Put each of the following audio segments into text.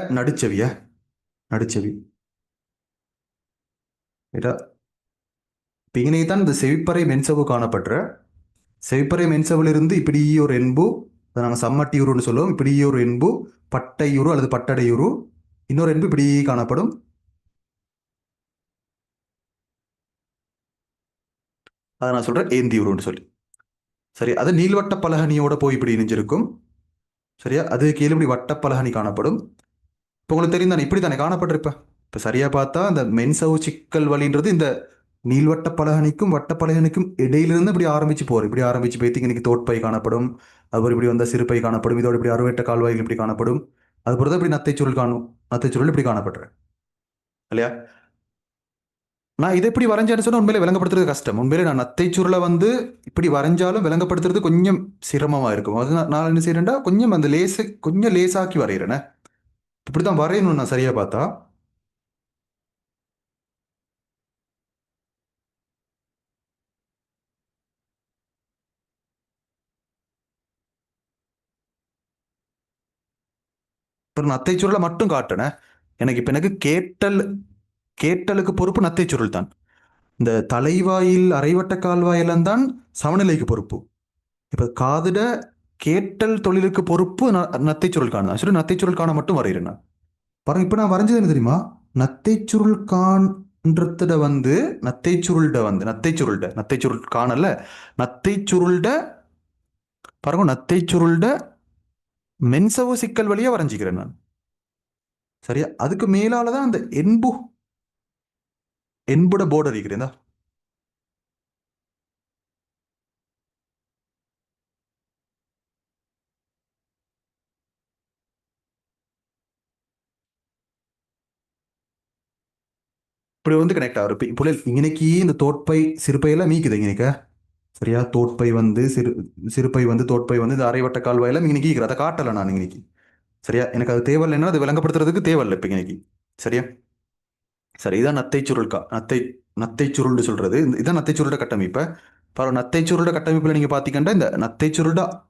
நடுச்செவியா? நடுச்செவி. தான் இந்த செவிப்பறை மென்சவு காணப்படுற. செவிப்பறை மென்சவிலிருந்து இப்படி ஒரு என்பு அதை நாங்கள் சம்மட்டியூருன்னு சொல்லுவோம். இப்படி ஒரு என்பு பட்டையூரு அல்லது பட்டடையூரு. இன்னொரு என்பு இப்படி காணப்படும். அதை நான் சொல்கிறேன் ஏந்தியூருன்னு சொல்லி. சரி அது நீள்வட்ட பலகனியோட போய் இப்படி இணைஞ்சிருக்கும். சரியா? அது கீழே இப்படி வட்ட பலகனி காணப்படும். இப்போ உங்களுக்கு தெரியும் தானே இப்படி தானே காணப்பட்டிருப்ப. இப்போ சரியாக பார்த்தா அந்த மென்சவு சிக்கல் வழின்றது இந்த நீள்வட்ட பலகனிக்கும் வட்ட பலகனிக்கும் இடையிலிருந்து இப்படி ஆரம்பிச்சு போகிற இப்படி ஆரம்பிச்சு போய்த்து இன்னைக்கு தோட்பை காணப்படும். அதுபோல் இப்படி வந்த சிறுப்பை காணப்படும். இதோட இப்படி அறுவட்ட கால்வாய்கள் இப்படி காணப்படும். அது பொறுத்த இப்படி நத்தைச்சுருள் காணும். நத்தைச்சுருள் இப்படி காணப்படுறேன் இல்லையா? நான் இதை இப்படி வரைஞ்சேன்னு சொன்னால் உண்மையிலே விளங்கப்படுத்துறது கஷ்டம். உண்மையிலே நான் நத்தைச்சுருளை வந்து இப்படி வரைஞ்சாலும் விளங்கப்படுத்துறது கொஞ்சம் சிரமமாக இருக்கும். அது நான் நான் என்ன செய்யறேன்டா கொஞ்சம் அந்த லேசு கொஞ்சம் லேசாக்கி வரைகிறேனே இப்படி தான் வரையணும் நான் சரியா பார்த்தா? இப்போ நத்தை சுருளை மட்டும் காட்டினேன் எனக்கு இப்போ எனக்கு கேட்டல் கேட்டலுக்கு பொறுப்பு நத்தை சுருள் தான். இந்த தலைவாயில் அரைவட்ட கால்வாயில்தான் சமநிலைக்கு பொறுப்பு. இப்போ காதுட கேட்டல் தொழிலுக்கு பொறுப்பு ந- நத்தைச்சுருள் சொல்லி ஆக்சுவலி நத்தைச்சுருள் காண மட்டும் வரைகிறேன் நான். பாருங்க இப்ப நான் வரைஞ்சது என்ன தெரியுமா? நத்தைச்சுருள் காண்றத வந்து நத்தைச்சுருள்ட வந்து நத்தைச்சுருள்ட நத்தைச்சுருள் காணல நத்தைச்சுருள்ட பாருங்க நத்தைச்சுருள்ட மென்சவு சிக்கல் வழியா வரைஞ்சிக்கிறேன் நான். சரியா? அதுக்கு மேலால தான் அந்த என்பு என்புட போர்டர் இருக்கிறேன் இப்படி வந்து கனெக்ட் ஆகும் இப்போ இப்போ இன்னைக்கு இந்த தோட்பை சிறுபையெல்லாம் மீக்குது இன்னைக்கு சரியா? தோட்பை வந்து சிறு சிறுபை வந்து தோட்பை வந்து இந்த அரைவட்ட கால்வாயெல்லாம் இன்னைக்கு ஈக்குற அதை காட்டலை நான் இன்னைக்கு. சரியா? எனக்கு அது தேவையில்லைன்னா அது விளங்கப்படுத்துறதுக்கு தேவையில்லை இப்போ இன்னைக்கு. சரியா? சரி இதான் நத்தை சுருள்கா. நத்தை நத்தை சுருள்னு சொல்றது. இந்த- இதான் நத்தை சுருளோட கட்டமைப்பை. பரவ நத்தை சுருளோட கட்டமைப்பில் நீங்கள் பார்த்தீங்கன்னா இந்த நத்தை சுருளோட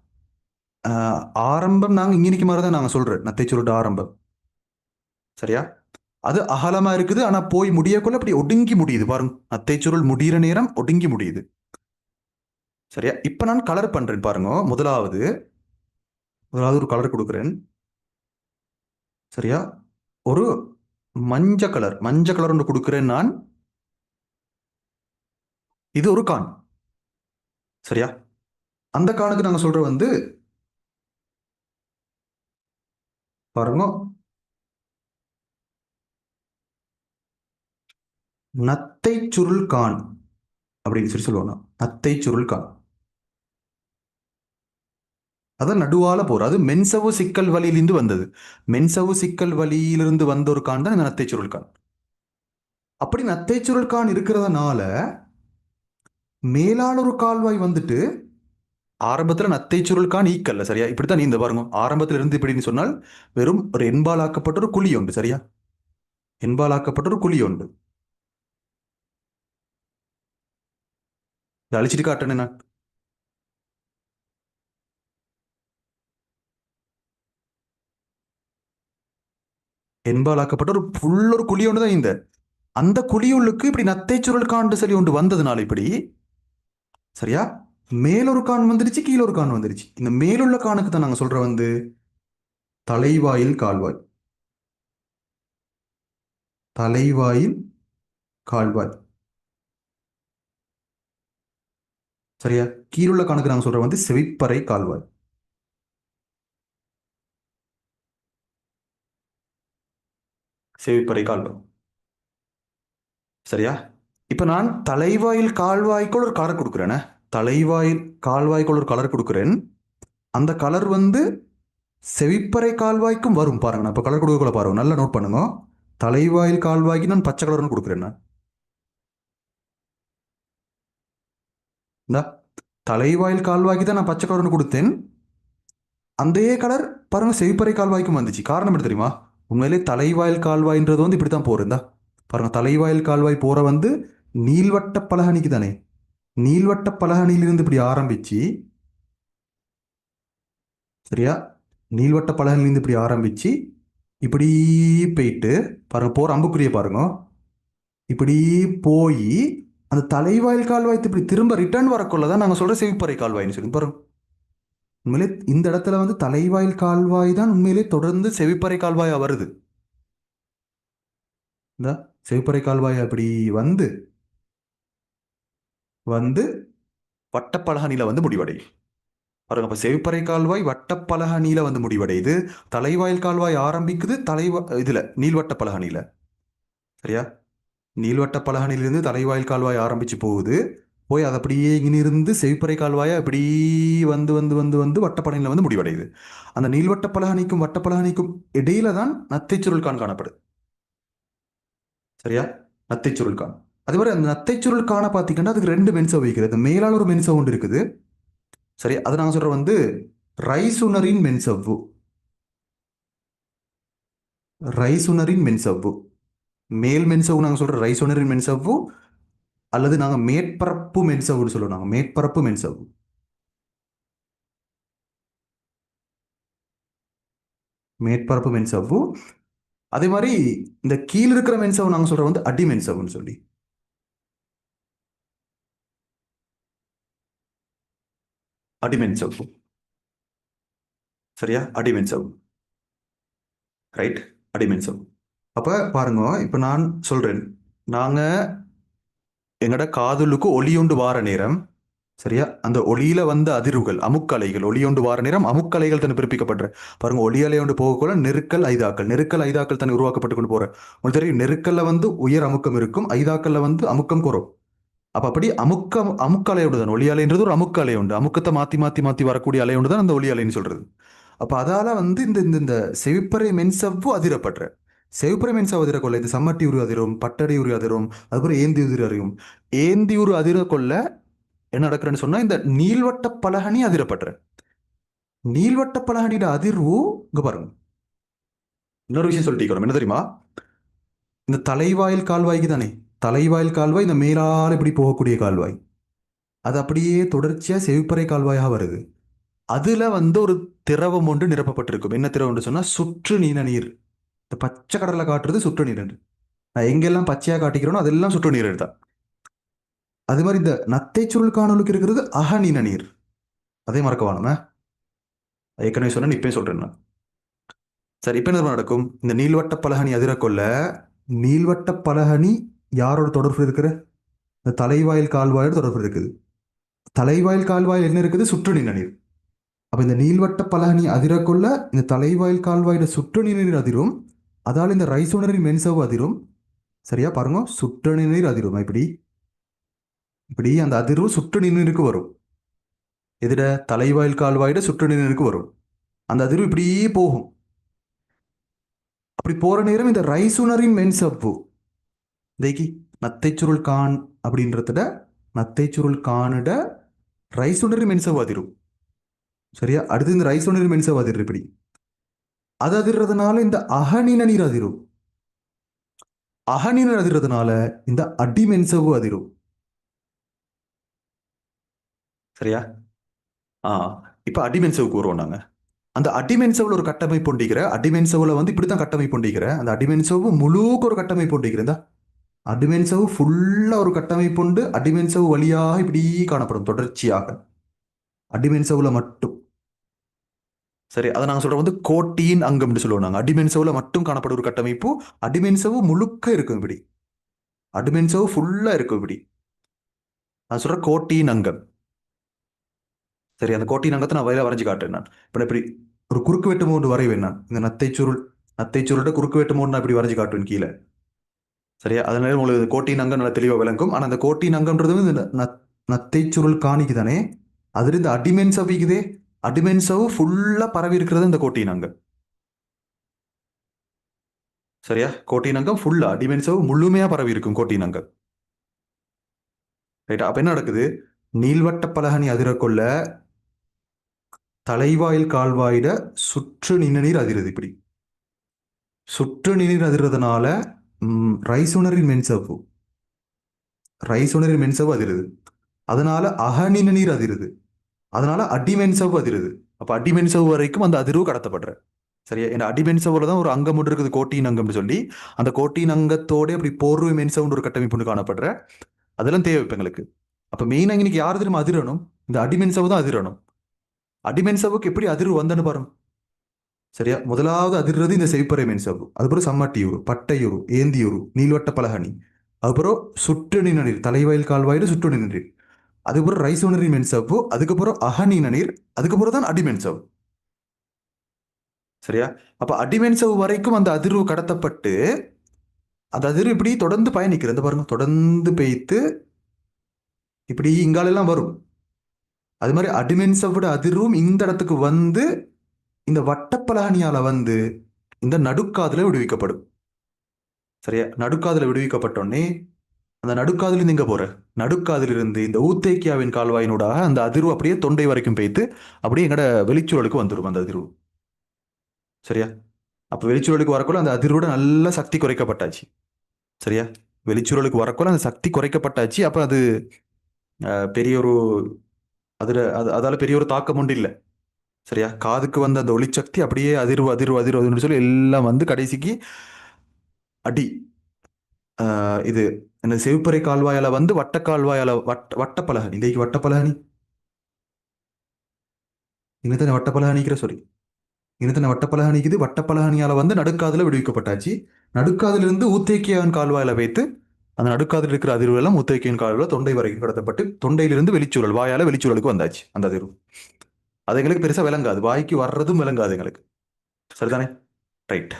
ஆரம்பம் நாங்கள் இங்கே மாதிரி தான் நாங்கள் சொல்றோம். நத்தை சுருளோட ஆரம்பம். சரியா? அது அகலமா இருக்குது. ஆனா போய் முடியக்குள்ள அப்படி ஒடுங்கி முடியுது. பாருங்க. அத்தை சுருள் முடியிற நேரம் ஒடுங்கி முடியுது. சரியா? இப்ப நான் கலர் பண்றேன் பாருங்க. முதலாவது முதலாவது ஒரு கலர் கொடுக்குறேன். சரியா? ஒரு மஞ்ச கலர் மஞ்ச கலர் ஒன்று கொடுக்குறேன் நான். இது ஒரு கான். சரியா? அந்த கானுக்கு நாங்க சொல்ற வந்து பாருங்க. நத்தை சுருள் கான் அப்படின்னு சொல்லி சொல்லுவாங்க. நத்தை சுருள் கான் அதான் நடுவால போற அது மென்சவு சிக்கல் வழியிலிருந்து வந்தது. மென்சவு சிக்கல் வழியிலிருந்து வந்த ஒரு கான் தான் இந்த நத்தை சுருள் கான் அப்படி நத்தை சுருள் கான் இருக்கிறதுனால மேலான ஒரு கால்வாய் வந்துட்டு ஆரம்பத்துல நத்தை சுருள் கான் ஈக்கல்ல சரியா? இப்படித்தான் நீ இந்த பாருங்க. ஆரம்பத்துல இருந்து இப்படின்னு சொன்னால் வெறும் ஒரு என்பாலாக்கப்பட்ட ஒரு குழி உண்டு சரியா? என்பாலாக்கப்பட்ட ஒரு குழி உண்டு. இதை அழிச்சிட்டு காட்டுனேன் என்பாலாக்கப்பட்ட ஒரு ஃபுல் ஒரு குழி ஒன்று தான் இந்த. அந்த குழியுள்ளுக்கு இப்படி நத்தை சுருள் காண்டு சொல்லி ஒன்று வந்ததுனால இப்படி சரியா? மேலொரு கான் வந்துருச்சு கீழே ஒரு கான் வந்துருச்சு இந்த மேலுள்ள காணுக்கு தான் நாங்க சொல்ற வந்து தலைவாயில் கால்வாய். தலைவாயில் கால்வாய். சரியா? கீழுள்ள கணக்கு நாங்கள் சொல்ற வந்து செவிப்பறை கால்வாய். செவிப்பறை கால்வாய். சரியா? இப்போ நான் தலைவாயில் கால்வாய்க்குள் ஒரு கலர் கொடுக்குறேனே. தலைவாயில் கால்வாய்க்குள் ஒரு கலர் கொடுக்குறேன். அந்த கலர் வந்து செவிப்பறை கால்வாய்க்கும் வரும் பாருங்க. நான் இப்போ கலர் கொடுக்கக்குள்ள பாருங்க. நல்லா நோட் பண்ணுங்க. தலைவாயில் கால்வாய்க்கு நான் பச்சை கலர்னு கொடுக்குறேன் நான். இந்த தலைவாயில் கால்வாய்க்கு தான் நான் பச்சை கலர்னு கொடுத்தேன். அந்த கலர் பாருங்க செவிப்பறை கால்வாய்க்கும் வந்துச்சு. காரணம் என்ன தெரியுமா? உண்மையிலே தலைவாயில் கால்வாய்ன்றது வந்து இப்படி தான் போறேன். இந்தா. பாருங்க தலைவாயில் கால்வாய் போற வந்து நீள்வட்ட பலகணிக்கு தானே. நீள்வட்ட பலகணியிலிருந்து இப்படி ஆரம்பிச்சு சரியா? நீள்வட்ட பலகணிலிருந்து இப்படி ஆரம்பிச்சு இப்படி போயிட்டு பாருங்க போற அம்புக்குரிய பாருங்க. இப்படி போய் அந்த தலைவாயில் கால்வாய் இப்படி திரும்ப ரிட்டர்ன் வரக்குள்ள தான் நாங்கள் சொல்கிற செவிப்பறை கால்வாய்னு சொல்லி. பாருங்க. உண்மையிலே இந்த இடத்துல வந்து தலைவாயில் கால்வாய் தான் உண்மையிலே தொடர்ந்து செவிப்பறை கால்வாயாக வருது. இந்த செவிப்பறை கால்வாய் அப்படி வந்து வந்து வட்டப்பலகனியில் வந்து முடிவடையும் பாருங்க அப்போ செவிப்பறை கால்வாய் வட்டப்பலகனியில் வந்து முடிவடையுது. தலைவாயில் கால்வாய் ஆரம்பிக்குது தலைவா இதில் நீள்வட்ட பலகனியில் சரியா? நீள்வட்ட பலகனிலிருந்து தலைவாயில் கால்வாய் ஆரம்பித்து போகுது. போய் அது அப்படியே இங்கிருந்து செவிப்பறை கால்வாயை அப்படி வந்து வந்து வந்து வந்து வட்டப்பலகனில் வந்து முடிவடையுது. அந்த நீள்வட்ட பலகனிக்கும் வட்டப்பலகனிக்கும் இடையில தான் நத்தை சுருள்கான் காணப்படுது. சரியா? நத்தை சுருள்கான் அதே மாதிரி அந்த நத்தை சுருள்கான பார்த்தீங்கன்னா அதுக்கு ரெண்டு மென்சவ் வைக்கிறது மேலால் ஒரு மென்சவ் ஒன்று இருக்குது. சரி அதை நாங்கள் சொல்கிற வந்து ரைசுனரின் மென்சவ்வு. ரைசுனரின் மென்சவ்வு. மேல் மென்சவு நாங்கள் சொல்கிற ரைசோனரின் மென்சவ்வு அல்லது நாங்கள் மேற்பரப்பு மென்சவுன்னு சொல்லுவோம் நாங்கள் மேற்பரப்பு மென்சவ்வு. மேற்பரப்பு மென்சவ்வு. அதே மாதிரி இந்த கீழ் இருக்கிற மென்சவ் நாங்கள் சொல்கிற வந்து அடி மென்சவுன்னு சொல்லி. அடிமென்சவ்வு சரியா? அடிமென்சவ் ரைட்? அடிமென்சவ் அப்போ பாருங்க இப்போ நான் சொல்கிறேன் நாங்கள் எங்களோட காதலுக்கு ஒளியுண்டு வார நேரம் சரியா? அந்த ஒளியில வந்த அதிர்வுகள் அமுக்கலைகள் ஒளியோண்டு வார நேரம் அமுக்கலைகள் தன்னை பிறப்பிக்கப்படுற. பாருங்க ஒளியலை ஒன்று போகக்குள்ள நெருக்கல் ஐதாக்கள் நெருக்கல் ஐதாக்கள் தன்னை உருவாக்கப்பட்டு கொண்டு போற. உங்களுக்கு தெரியும் நெருக்கல்ல வந்து உயர் அமுக்கம் இருக்கும் ஐதாக்கள்ல வந்து அமுக்கம் குறும் அப்ப அப்படி அமுக்கம் அமுக்கலையோடு தான் ஒளி அலைன்றது ஒரு அமுக்க அலை உண்டு. அமுக்கத்தை மாத்தி மாத்தி மாத்தி வரக்கூடிய அலை உண்டு தான் அந்த ஒளி அலைன்னு சொல்றது. அப்ப அதால வந்து இந்த இந்த இந்த செவிப்பறை மென்சவ்வு அதிரப்படுற. செவிப்பறை சகோதர அதிர கொள்ள இது சம்மட்டி உரு அதிரும் பட்டடி உரு அதிரும் அதுக்கப்புறம் ஏந்தி உதிர அறியும். ஏந்தி உரு அதிர கொள்ள என்ன நடக்கிறேன்னு சொன்னா இந்த நீள்வட்ட பலகனி அதிரப்படுற. நீள்வட்ட பலகனியோட அதிர்வு இங்க பாருங்க. இன்னொரு விஷயம் சொல்லிட்டு என்ன தெரியுமா? இந்த தலைவாயில் கால்வாய்க்கு தானே தலைவாயில் கால்வாய் இந்த மேலால் இப்படி போகக்கூடிய கால்வாய். அது அப்படியே தொடர்ச்சியா செவிப்பறை கால்வாயாக வருது. அதுல வந்து ஒரு திரவம் ஒன்று நிரப்பப்பட்டிருக்கும். என்ன திரவம் சொன்னா சுற்று நீன நீர். இந்த பச்சை கடலை காட்டுறது சுற்று நீர் நான் எங்கெல்லாம் பச்சையாக காட்டிக்கிறோனோ அதெல்லாம் சுற்று நீர் தான். அது மாதிரி இந்த நத்தை சுருள் காணொலுக்கு இருக்கிறது அகநீன நீர். அதே மறக்க வேணுமே ஏற்கனவே சொன்னேன் இப்பயும் சொல்றேன் நான். சரி இப்போ என்ன நடக்கும்? இந்த நீள்வட்ட பலகனி அதிரக்கொள்ள நீள்வட்ட பலகனி யாரோட தொடர்பு இருக்கிற? இந்த தலைவாயில் கால்வாயோட தொடர்பு இருக்குது. தலைவாயில் கால்வாயில் என்ன இருக்குது? சுற்று நீர். அப்போ இந்த நீள்வட்ட பலகனி அதிரக்கொள்ள இந்த தலைவாயில் கால்வாயோட சுற்று நீர் அதிரும் அதால் இந்த ரைஸ் ஓனரின் மென்சவு அதிரும். சரியா? பாருங்க. சுற்று நீர் அதிரும் இப்படி? இப்படி அந்த அதிர்வு சுற்று நீருக்கு வரும். எதிர தலைவாயில் கால்வாயிட சுற்று நீருக்கு வரும். அந்த அதிர்வு இப்படியே போகும். அப்படி போற நேரம் இந்த ரைசுனரின் மென்சவ்வு தேக்கி நத்தைச்சுருள் கான் அப்படின்றத நத்தைச்சுருள் கானிட ரைசுனரி மென்சவு அதிரும். சரியா? அடுத்து இந்த ரைசுனரி மென்சவ் அதிர் இப்படி. அது அதிர்றதுனால இந்த அகனின நீர் அதிரும். அகனினர் அதிர்றதுனால இந்த அடிமென்சவு அதிரும். சரியா? ஆ இப்ப அடிமென்சவுக்கு வருவோம் நாங்க. அந்த அடிமென்சவுல ஒரு கட்டமைப்பு ஒண்டிக்கிற அடிமென்சவுல வந்து இப்படித்தான் கட்டமைப்பு ஒண்டிக்கிற. அந்த அடிமென்சவு முழுக்க ஒரு கட்டமைப்பு உண்டிக்கிற அடிமென்சவு ஃபுல்லா ஒரு கட்டமைப்பு உண்டு. அடிமென்சவு வழியாக இப்படி காணப்படும் தொடர்ச்சியாக. அடிமென்சவுல மட்டும். சரி அதை நாங்கள் சொல்கிற வந்து கோட்டியின் அங்கம்னு சொல்லுவோம் நாங்கள் அடிமென்சவில் மட்டும் காணப்படும் ஒரு கட்டமைப்பு. அடிமென்சவு முழுக்க இருக்கும் இப்படி. அடிமென்சவு ஃபுல்லாக இருக்கும் இப்படி. நான் சொல்கிற கோட்டியின் அங்கம். சரி அந்த கோட்டியின் அங்கத்தை நான் வயலை வரைஞ்சு காட்டுறேன் நான். இப்போ இப்படி ஒரு குறுக்கு வெட்டு மூன்று வரைவேன் நான். இந்த நத்தை சுருள் நத்தை சுருள்கிட்ட குறுக்கு வெட்டு மூணு நான் இப்படி வரைஞ்சு காட்டுவேன் கீழே. சரியா? அதனால உங்களுக்கு கோட்டியின் அங்கம் நல்லா தெளிவாக விளங்கும். ஆனால் அந்த கோட்டியின் அங்கம்ன்றது இந்த நத்- நத்தை சுருள் காணிக்கு தானே அதுல இந்த அடிமென் சவிக்குதே ஃபுல்லாக பரவி இருக்கிறது இந்த கோட்டியின் சரியா? கோட்டியின் ஃபுல்லாக ஃபுல்லா முழுமையாக பரவி இருக்கும் கோட்டியின் ரைட்டா அப்போ என்ன நடக்குது? நீள்வட்ட பலகனி அதிரக்கொள்ள தலைவாயில் கால்வாயிட சுற்று நிணநீர் அதிருது இப்படி. சுற்று நிணநீர் அதிர்றதுனால ரைசுணரின் மென்சவ்வு. ரைசுணரின் மென்சவ்வு அதிருது. அதனால அகநின நீர் அதிருது. அதனால அடிமென்சவ்வு அதிருது. அப்ப செவ் வரைக்கும் அந்த அதிர்வு கடத்தப்படுற. சரியா? இந்த அடிமென்சவுல தான் ஒரு அங்கம் ஒன்று இருக்குது கோட்டின் அங்கம்னு சொல்லி. அந்த கோட்டின் அங்கத்தோட அப்படி போர்வை மென்சவ்னு ஒரு கட்டமைப்பு ஒன்று காணப்படுற. அதெல்லாம் தேவை இப்போ எங்களுக்கு. அப்ப மெயினாக இன்னைக்கு யார் திரும்ப அதிரணும்? இந்த அடிமென்சவு தான் அதிரணும். அடிமென் செவ்வுக்கு எப்படி அதிர்வு வந்தன்னு பாருங்க. சரியா? முதலாவது அதிர்றது இந்த செவிப்பறை மென்சவு. அதுக்கப்புறம் சம்மட்டியூர் பட்டையூர் ஏந்தியூர் நீள்வட்ட பலகனி அதுக்கப்புறம் சுட்டு நன்றி தலைவாயில் கால்வாயில் சுட்டு நன்றி அதுக்கப்புறம் ரைஸ் உணரி மென்சவ்வு அதுக்கப்புறம் அஹனி நீர் அதுக்கப்புறம் தான் அடிமென்சவு சரியா? அப்ப அடிமென்சவு வரைக்கும் அந்த அதிர்வு கடத்தப்பட்டு அந்த அதிர்வு இப்படி தொடர்ந்து பயணிக்கிறது பாருங்க தொடர்ந்து பெய்த்து இப்படி இங்காலெல்லாம் வரும். அது மாதிரி அடிமென்சவோட அதிர்வும் இந்த இடத்துக்கு வந்து இந்த வட்டப்பலகனியால வந்து இந்த நடுக்காதுல விடுவிக்கப்படும். சரியா? நடுக்காதுல விடுவிக்கப்பட்டோடனே அந்த நடுக்காதிலிருந்து எங்கே போகிற நடுக்காதிலிருந்து இந்த ஊத்தேக்கியாவின் கால்வாயினூடாக அந்த அதிர்வு அப்படியே தொண்டை வரைக்கும் பெய்த்து அப்படியே எங்கட வெளிச்சூழலுக்கு வந்துடும் அந்த அதிர்வு. சரியா? அப்போ வெளிச்சூழலுக்கு வரக்குள்ள அந்த அதிர்வோட நல்ல சக்தி குறைக்கப்பட்டாச்சு. சரியா? வெளிச்சூழலுக்கு வரக்குள்ள அந்த சக்தி குறைக்கப்பட்டாச்சு. அப்போ அது பெரிய ஒரு அதில் அது அதால் பெரிய ஒரு தாக்கம் ஒன்று இல்லை. சரியா? காதுக்கு வந்த அந்த ஒளிச்சக்தி அப்படியே அதிர்வு அதிர்வு அதிர்வு அதிர்வுன்னு சொல்லி எல்லாம் வந்து கடைசிக்கு அடி. இது என்ன செவிப்பறை கால்வாயால வந்து வட்ட கால்வாயால வட்ட வட்டப்பலகனி இன்றைக்கு வட்டப்பலகனி இன்னத்தனை வட்டப்பலகனிக்கிற சாரி இன்னத்தனை வட்டப்பலகனிக்குது வட்டப்பலகனியால வந்து நடுக்காதுல விடுவிக்கப்பட்டாச்சு. நடுக்காதிலிருந்து ஊத்தேக்கியாவின் கால்வாயில வைத்து அந்த நடுக்காதில் இருக்கிற அதிர்வு எல்லாம் ஊத்தேக்கியின் கால்வாயில தொண்டை வரைக்கும் கடத்தப்பட்டு தொண்டையிலிருந்து வெளிச்சூழல் வாயால வெளிச்சூழலுக்கு வந்தாச்சு அந்த அதிர்வு. அது எங்களுக்கு பெருசா விளங்காது. வாய்க்கு வர்றதும் விளங்காது எங்களுக்கு. சரிதானே? ரைட்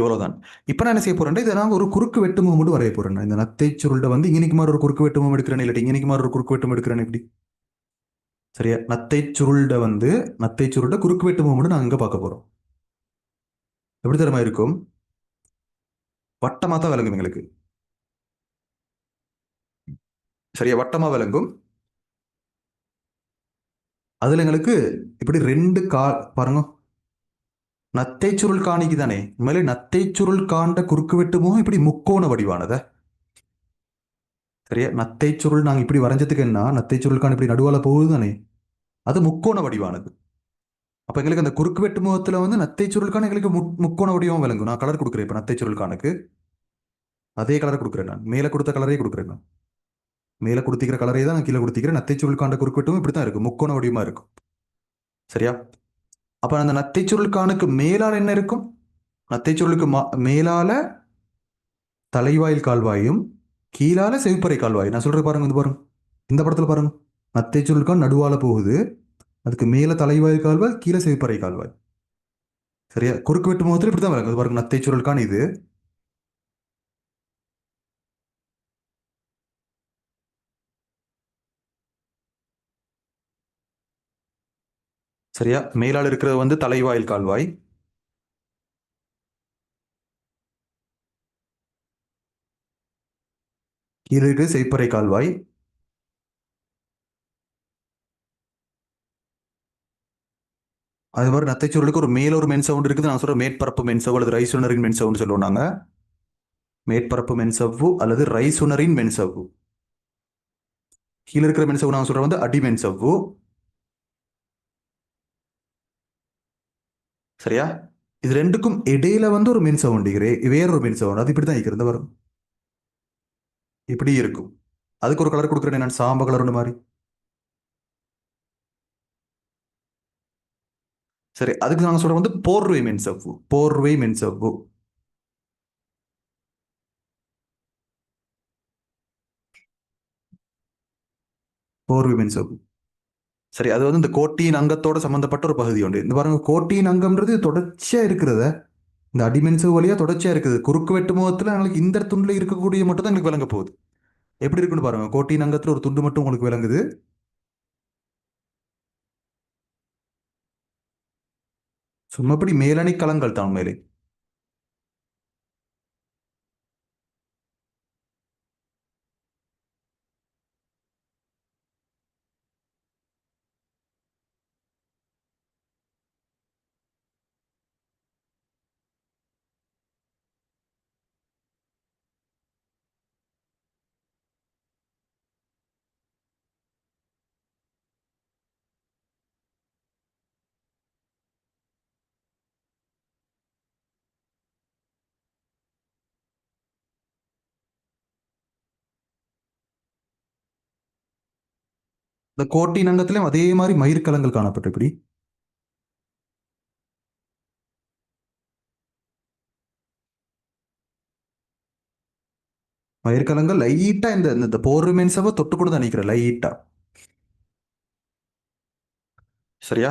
இவ்வளவுதான். இப்போ நான் என்ன செய்ய போறேன் இதை நான் ஒரு குறுக்கு வெட்டு முகம் மட்டும் வரைய போறேன் இந்த நத்தை சுருள்ட வந்து இன்னைக்கு மாதிரி ஒரு குறுக்கு வெட்டு முகம் எடுக்கிறேன் இல்லாட்டி இன்னைக்கு மாதிரி ஒரு குறுக்கு வெட்டு முகம் எடுக்கிறேன் எப்படி? சரியா? நத்தை சுருள்ட வந்து நத்தை சுருள்ட குறுக்கு வெட்டு முகம் மட்டும் நான் அங்கே பார்க்க போறோம். எப்படி தரமா இருக்கும்? வட்டமாக தான் விளங்கும் எங்களுக்கு. சரியா? வட்டமாக விளங்கும். அதில் எங்களுக்கு இப்படி ரெண்டு கா பாருங்க. நத்தை சுருள் காணிக்கு தானே உண்மையிலே நத்தை சுருள் காண்ட குறுக்கு வெட்டு முகம் இப்படி முக்கோண வடிவானத? சரியா? நத்தை சுருள் நாங்கள் இப்படி வரைஞ்சதுக்கு என்ன? நத்தை சுருள் காண் இப்படி நடுவால போகுது தானே அது முக்கோண வடிவானது. அப்ப எங்களுக்கு அந்த குறுக்கு வெட்டு முகத்துல வந்து நத்தை சுருள் எங்களுக்கு மு முக்கோண வடிவம் விளங்கும். நான் கலர் கொடுக்குறேன் இப்ப நத்தை சுருள்கானுக்கு அதே கலர் கொடுக்குறேன் நான். மேலே கொடுத்த கலரே கொடுக்குறேன் நான். மேலே கொடுத்திக்கிற கலரே தான் நான் கீழே கொடுத்திக்கிறேன் நத்தை சுருள்காண்ட குறுக்கு வெட்டும் இப்படி தான் இருக்கும். முக்கோண வடிவமா இருக்கும். சரியா? அப்ப அந்த நத்தை சுருள்கானுக்கு மேலால் என்ன இருக்கும்? நத்தை சுருளுக்கு மா- மேலால தலைவாயில் கால்வாயும் கீழால செவிப்பறை கால்வாய் நான் சொல்றது பாருங்க இது பாருங்க. இந்த படத்துல பாருங்க. நத்தை சுருள்கான் நடுவால போகுது. அதுக்கு மேல தலைவாயில் கால்வாய் கீழே செவிப்பறை கால்வாய். சரியா? குறுக்கு வெட்டு முகத்தில் இப்படி தான் விளங்கும் பாருங்க நத்தை சுருள்கான் இது. சரியா? மேலால் இருக்கிறது வந்து தலைவாயில் கால்வாய். கீழே இருக்கிறது கால்வாய். அது மாதிரி நத்தைச்சுருளுக்கு ஒரு மேல ஒரு மென் சவுண்ட் இருக்குது. நான் சொல்றேன் மேற்பரப்பு மென் சவு அல்லது ரைசுனரின் மென் சவுண்ட் சொல்லுவோம் நாங்க. மேற்பரப்பு மென் சவ்வு அல்லது ரைசுனரின் மென் சவ்வு. கீழே இருக்கிற மென் சவ்வு நான் சொல்றேன் வந்து அடி மென் சவ்வு. சரியா? இது ரெண்டுக்கும் இடையில வந்து ஒரு மின் சவுண்ட் வேற ஒரு மின் சவுண்ட் அது இப்படி தான் இருக்கிறது வரும் இப்படி இருக்கும். அதுக்கு ஒரு கலர் கொடுக்குறேன். நான் சாம்ப கலர் ஒன்று மாதிரி சரி அதுக்கு நாங்க சொல்கிறோம் வந்து போர்வை மென் சவ்வு போர்வை மென் சவ்வு போர்வை மென் சவ்வு சரி அது வந்து இந்த கோட்டியின் அங்கத்தோட சம்பந்தப்பட்ட ஒரு பகுதி உண்டு. இந்த பாருங்க கோட்டியின் அங்கம்ன்றது தொடர்ச்சியா இருக்கிறத இந்த அடிமென்சு வழியா தொடர்ச்சியா இருக்குது. குறுக்கு வெட்டு முகத்துல எங்களுக்கு இந்த துண்டுல இருக்கக்கூடிய மட்டும் தான் எங்களுக்கு விளங்க போகுது. எப்படி இருக்குன்னு பாருங்க கோட்டியின் அங்கத்துல ஒரு துண்டு மட்டும் உங்களுக்கு விளங்குது. சும்மா இப்படி மேலணி களங்கள் தான் மேலே இந்த கோட்டி நங்கத்திலும் அதே மாதிரி மயிர்கலங்கள் காணப்பட்டு இப்படி மயிர்கலங்கள் லைட்டா இந்த இந்த போர் மென்ஸவை தொட்டு கூட தான் லைட்டா. சரியா?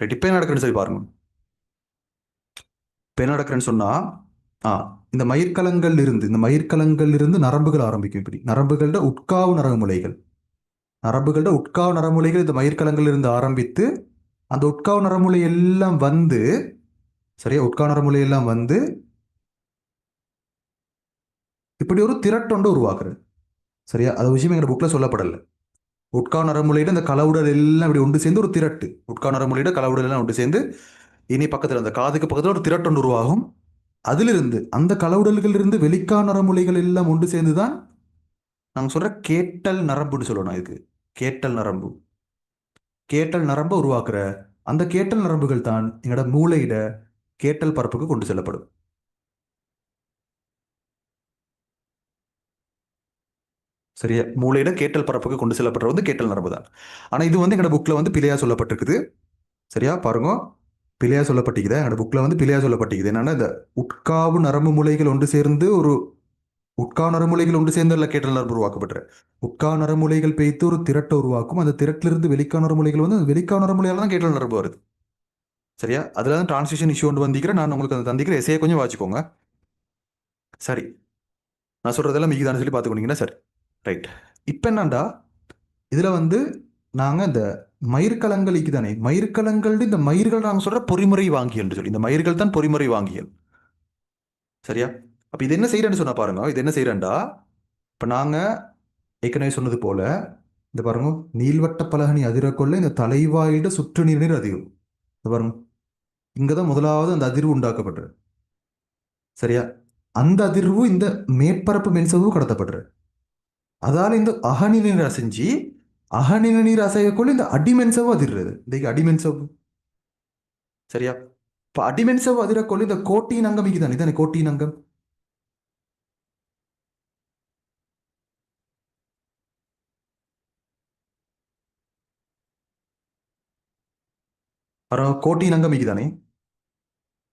ரைட் இப்போ சொல்லி பாருங்க. இப்போ என்ன சொன்னா ஆ இந்த மயிர்கலங்கள் இருந்து இந்த மயிர்கலங்கள் இருந்து நரம்புகள் ஆரம்பிக்கும் இப்படி. நரம்புகளோட உட்காவு நரம்பு முலைகள். நரம்புகளோட உட்காவு நரமுலைகள் இந்த மயிர்கலங்கள் இருந்து ஆரம்பித்து அந்த உட்காவு நரமுலை எல்லாம் வந்து சரியா? உட்காவு நரமுலை எல்லாம் வந்து இப்படி ஒரு திரட்டொண்டு உருவாக்குறது. சரியா? அது விஷயம் எங்க புக்ல சொல்லப்படலை. உட்கா நரமுலையிட இந்த கலவுடல் எல்லாம் இப்படி ஒன்று சேர்ந்து ஒரு திரட்டு. உட்கா நரமுலையிட கலவுடல் எல்லாம் ஒன்று சேர்ந்து இனி பக்கத்தில் அந்த காதுக்கு பக்கத்தில் ஒரு திரட்டு ஒன்று உருவாகும். அதிலிருந்து அந்த கலவுடல்கள் இருந்து வெளிக்கா நரமுலைகள் எல்லாம் ஒன்று சேர்ந்து தான் நாங்கள் சொல்கிற கேட்டல் நரம்புன்னு சொல்லணும் இதுக்கு. கேட்டல் நரம்பு. கேட்டல் நரம்பை உருவாக்குற அந்த கேட்டல் நரம்புகள் தான் எங்களோட மூளையிட கேட்டல் பரப்புக்கு கொண்டு செல்லப்படும். சரியா? மூளையிட கேட்டல் பரப்புக்கு கொண்டு செல்லப்படுற வந்து கேட்டல் நரம்பு தான். ஆனால் இது வந்து எங்களோட புக்கில் வந்து பிழையாக சொல்லப்பட்டிருக்குது. சரியா? பாருங்க. பிழையாக சொல்லப்பட்டிருக்குது? எங்களோட புக்கில் வந்து பிழையாக சொல்லப்பட்டிருக்குது. என்னன்னா இந்த உட்காவு நரம்பு மூலைகள் ஒன்று சேர்ந்து ஒரு உட்கா நரமுலைகள் ஒன்று சேர்ந்து இல்லை கேட்டல் நரம்பு உருவாக்கப்பட்ட உட்கா நரமுலைகள் பேய்த்து ஒரு திரட்டை உருவாக்கும். அந்த திரட்டிலிருந்து வெளிக்கா நரமுலைகள் வந்து வெளிக்கா நரமுலையால தான் கேட்டல் நரம்பு வருது. சரியா? அதில் தான் டிரான்ஸ்லேஷன் இஷ்யூ ஒன்று வந்திக்கிறேன் நான் உங்களுக்கு அந்த தந்திக்கிற எசையை கொஞ்சம் வாச்சிக்கோங்க சரி. நான் சொல்கிறதெல்லாம் மிகுதான்னு சொல்லி பார்த்துக்கொண்டீங்கன்னா சரி. ரைட் இப்போ என்னண்டா? இதில் வந்து நாங்கள் இந்த மயிர்கலங்கள் தானே மயிர்கலங்கள் இந்த மயிர்கள் நாங்கள் சொல்கிற பொறிமுறை வாங்கியல் சொல்லி. இந்த மயிர்கள் தான் பொறிமுறை வாங்கியல். சரியா? அப்போ இது என்ன செய்கிறேன்னு சொன்னா பாருங்க. இது என்ன செய்கிறேன்டா இப்போ நாங்கள் ஏற்கனவே சொன்னது போல இந்த பாருங்க நீள்வட்ட பலகனி அதிரக்கொள்ள இந்த தலைவாயிட சுற்று நீர் அதிகம் இந்த பாருங்க இங்கே தான் முதலாவது அந்த அதிர்வு உண்டாக்கப்படுறது சரியா? அந்த அதிர்வு இந்த மேற்பரப்பு மென்சவு கடத்தப்படுறது அதால இந்த அகநிலை நீர் அசைஞ்சு அகநிலை நீர் அசையக்குள்ள இந்த அடிமென்சவும் அதிர்றது. இந்த அடிமென்சவு சரியா? இப்போ அடிமென்சவு அதிரக்கொள்ள இந்த கோட்டியின் அங்கம் இங்குதான். இதானே கோட்டியின் அங்கம்? அப்புறம் கோட்டின் அங்கம் இங்குதானே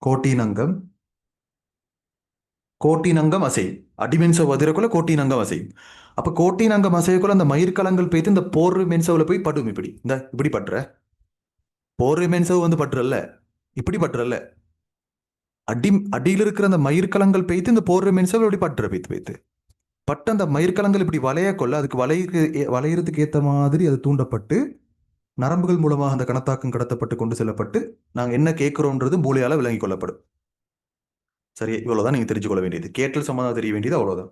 கோட்டின் அங்கம் கோட்டின் அங்கம் அசையும். அடிமென்சவ் அதிரக்குள்ள கோட்டின் அங்கம் அசையும். அப்ப கோட்டின் அங்கம் அசையக்குள்ள அந்த மயிர்கலங்கள் போய்த்து இந்த போர் மென்சவ்ல போய் படும் இப்படி. இந்த இப்படி பட்டுற போர் மென்சவ் வந்து பட்டுறல்ல இப்படி பட்டுறல்ல அடி அடியில் இருக்கிற அந்த மயிர்கலங்கள் பெய்த்து இந்த போர் மென்சவ் இப்படி பட்டுற பெய்த்து பெய்த்து. பட்டு அந்த மயிர்கலங்கள் இப்படி வளைய கொள்ள அதுக்கு வளையிற்கு வளையறதுக்கு ஏத்த மாதிரி அது தூண்டப்பட்டு நரம்புகள் மூலமாக அந்த கணத்தாக்கம் கடத்தப்பட்டு கொண்டு செல்லப்பட்டு நாங்கள் என்ன கேட்குறோன்றது மூளையால் விளங்கிக் கொள்ளப்படும். சரி இவ்வளோதான் நீங்கள் தெரிஞ்சு கொள்ள வேண்டியது. கேட்டல் சம்மந்தம் தெரிய வேண்டியது அவ்வளோதான்